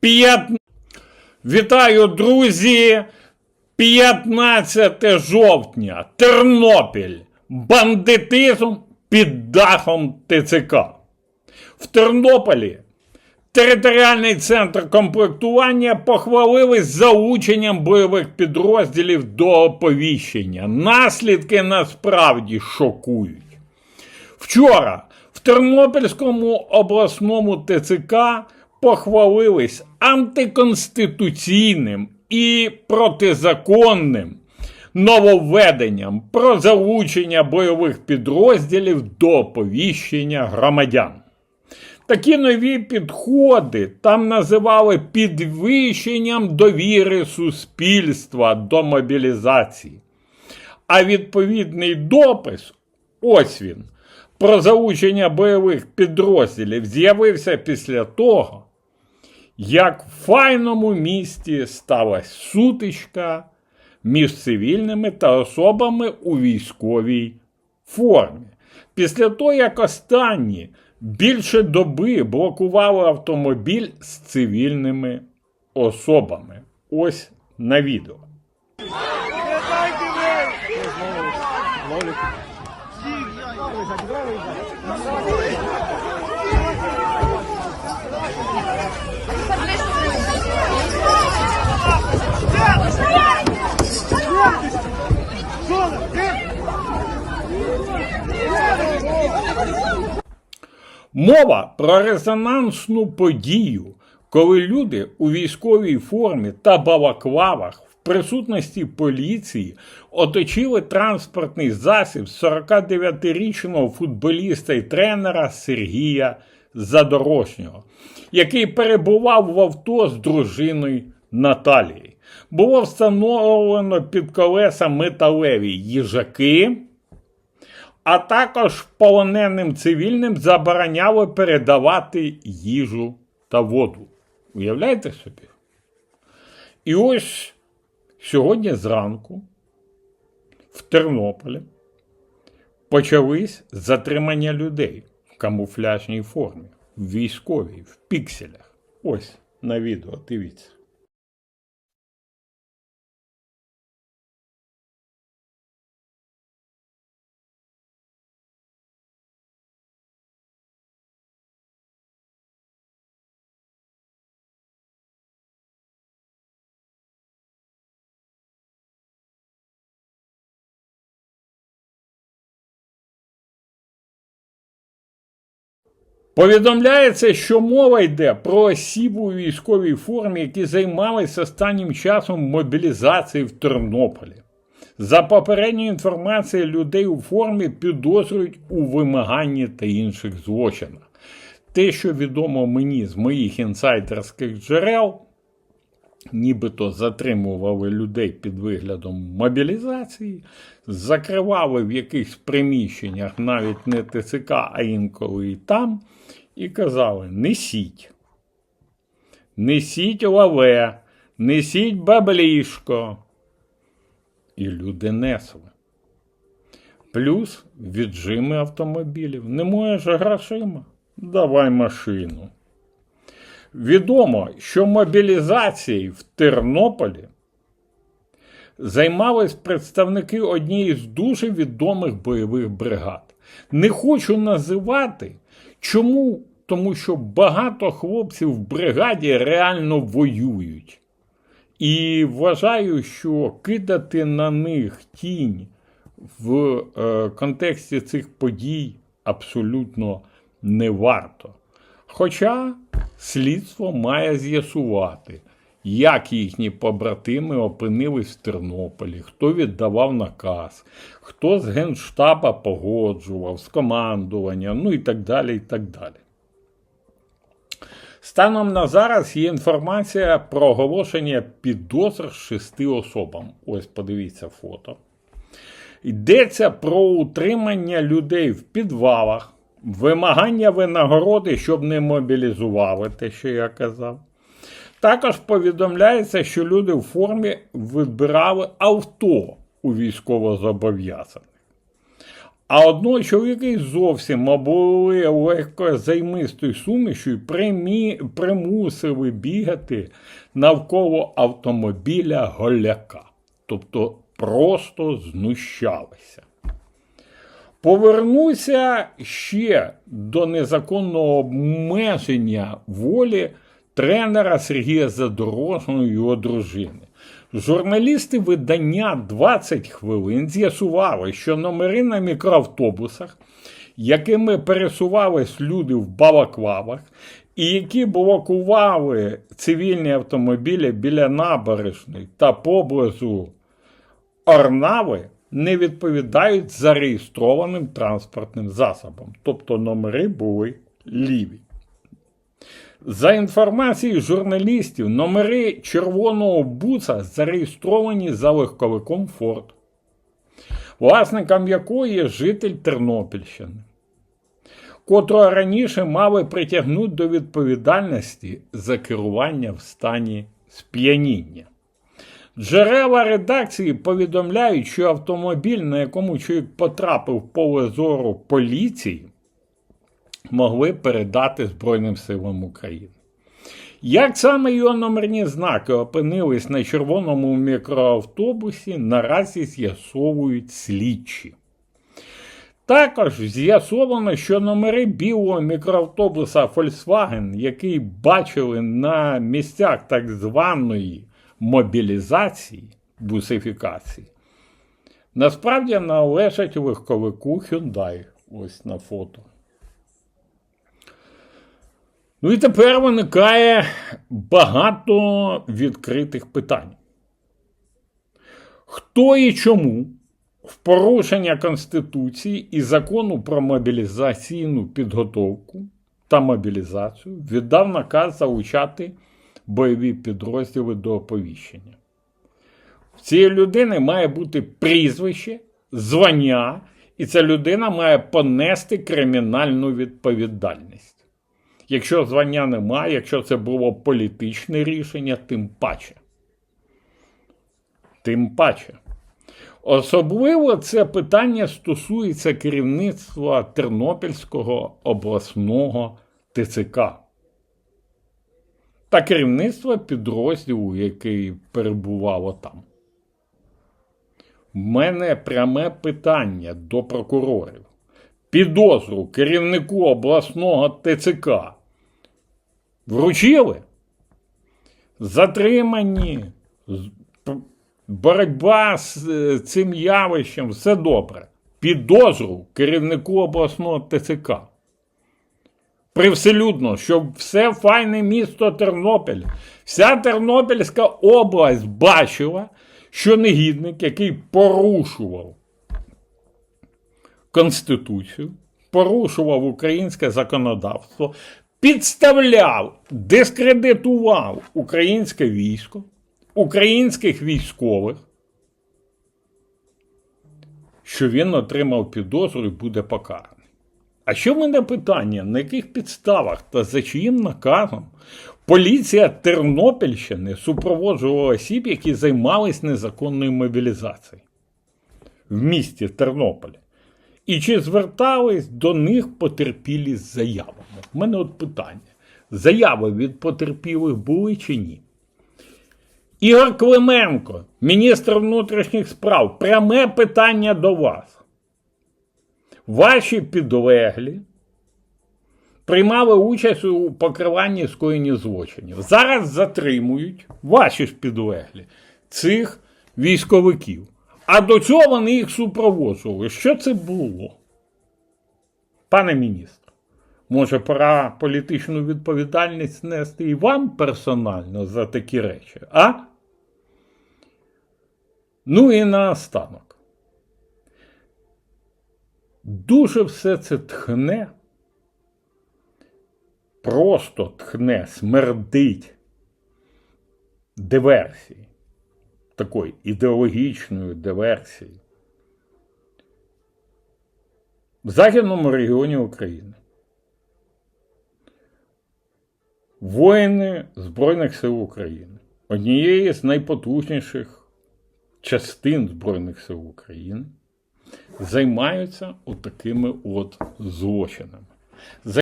П'ят... Вітаю, друзі! 15 жовтня. Тернопіль. Бандитизм під дахом ТЦК. В Тернополі територіальний центр комплектування похвалили залученням бойових підрозділів до оповіщення. Наслідки насправді шокують. Вчора Тернопільському обласному ТЦК похвалились антиконституційним і протизаконним нововведенням про залучення бойових підрозділів до оповіщення громадян. Такі нові підходи там називали підвищенням довіри суспільства до мобілізації. А відповідний допис, ось він, про залучення бойових підрозділів з'явився після того, як в файному місті сталася сутичка між цивільними та особами у військовій формі. Після того, як останні більше доби блокували автомобіль з цивільними особами. Ось на відео. Мова про резонансну подію, коли люди у військовій формі та балаклавах присутності поліції оточили транспортний засіб 49-річного футболіста і тренера Сергія Задорожнього, який перебував в авто з дружиною Наталією. Було встановлено під колеса металеві їжаки а також полоненим цивільним забороняли передавати їжу та воду. Уявляєте собі? І ось сьогодні зранку в Тернополі почались затримання людей в камуфляжній формі, в військовій, в пікселях. Ось на відео, дивіться. Повідомляється, що мова йде про осіб у військовій формі, які займалися останнім часом мобілізацією в Тернополі. За попередньою інформацією, людей у формі підозрюють у вимаганні та інших злочинах. Те, що відомо мені з моїх інсайдерських джерел, нібито затримували людей під виглядом мобілізації, закривали в якихось приміщеннях навіть не ТЦК, а інколи і там, і казали: несіть. Несіть лаве, несіть баблішко. І люди несли. Плюс віджими автомобілів. Не можеш грошима? Давай машину. Відомо, що мобілізацією в Тернополі займались представники однієї з дуже відомих бойових бригад. Не хочу називати. Чому? Тому що багато хлопців в бригаді реально воюють. І вважаю, що кидати на них тінь в е, контексті цих подій абсолютно не варто. Хоча слідство має з'ясувати, як їхні побратими опинились в Тернополі, хто віддавав наказ, хто з Генштаба погоджував, з командування, ну і так далі. і так далі. Станом на зараз є інформація про оголошення підозр шести особам. Ось подивіться фото. Йдеться про утримання людей в підвалах, вимагання винагороди, щоб не мобілізували те, що я казав. Також повідомляється, що люди в формі вибирали авто у військовозобов'язаних. А одного чоловіка зовсім обули легкозаймистою сумішю і примі... примусили бігати навколо автомобіля голяка. Тобто просто знущалися. Повернуся ще до незаконного обмеження волі тренера Сергія Задорожного і його дружини. Журналісти видання 20 хвилин з'ясували, що номери на мікроавтобусах, якими пересувались люди в балаклавах, і які блокували цивільні автомобілі біля набережної та поблизу Орнави, не відповідають зареєстрованим транспортним засобам. Тобто номери були ліві. За інформацією журналістів, номери червоного буса зареєстровані за легковиком Форд, власником якої є житель Тернопільщини, котрого раніше мали притягнути до відповідальності за керування в стані сп'яніння. Джерела редакції повідомляють, що автомобіль, на якому чоловік потрапив в поле зору поліції, могли передати Збройним силам України. Як саме його номерні знаки опинились на червоному мікроавтобусі, наразі з'ясовують слідчі. Також з'ясовано, що номери білого мікроавтобуса Volkswagen, який бачили на місцях так званої мобілізації, бусифікації, насправді належать легковику Hyundai. Ось на фото. Ну і тепер виникає багато відкритих питань. Хто і чому в порушення Конституції і закону про мобілізаційну підготовку та мобілізацію віддав наказ залучати бойові підрозділи до оповіщення? В цієї людини має бути прізвище, звання, і ця людина має понести кримінальну відповідальність. Якщо звання немає, якщо це було політичне рішення, тим паче. Тим паче. Особливо це питання стосується керівництва Тернопільського обласного ТЦК та керівництва підрозділу, який перебувало там. В мене пряме питання до прокурорів. Підозру керівнику обласного ТЦК вручили? Затримані, боротьба з е, цим явищем, все добре. Підозру керівнику обласного ТЦК. Привселюдно, щоб все файне місто Тернопіль, вся Тернопільська область бачила, що негідник, який порушував Конституцію, порушував українське законодавство, підставляв, дискредитував українське військо, українських військових, що він отримав підозру і буде покараний. А що в мене питання, на яких підставах та за чиїм наказом поліція Тернопільщини супроводжувала осіб, які займались незаконною мобілізацією в місті Тернополі? І чи звертались до них потерпілі з заявами? У мене от питання. Заяви від потерпілих були чи ні? Ігор Клименко, міністр внутрішніх справ, пряме питання до вас. Ваші підлеглі приймали участь у покриванні скоєння злочинів. Зараз затримують ваші ж підлеглі цих військовиків. А до цього вони їх супроводжували. Що це було? Пане міністр, може, пора політичну відповідальність нести і вам персонально за такі речі, а? Ну і наостанок. Дуже все це тхне, просто тхне, смердить диверсії такої ідеологічної диверсії в західному регіоні України. Воїни Збройних сил України, однієї з найпотужніших частин Збройних сил України, займаються отакими от злочинами.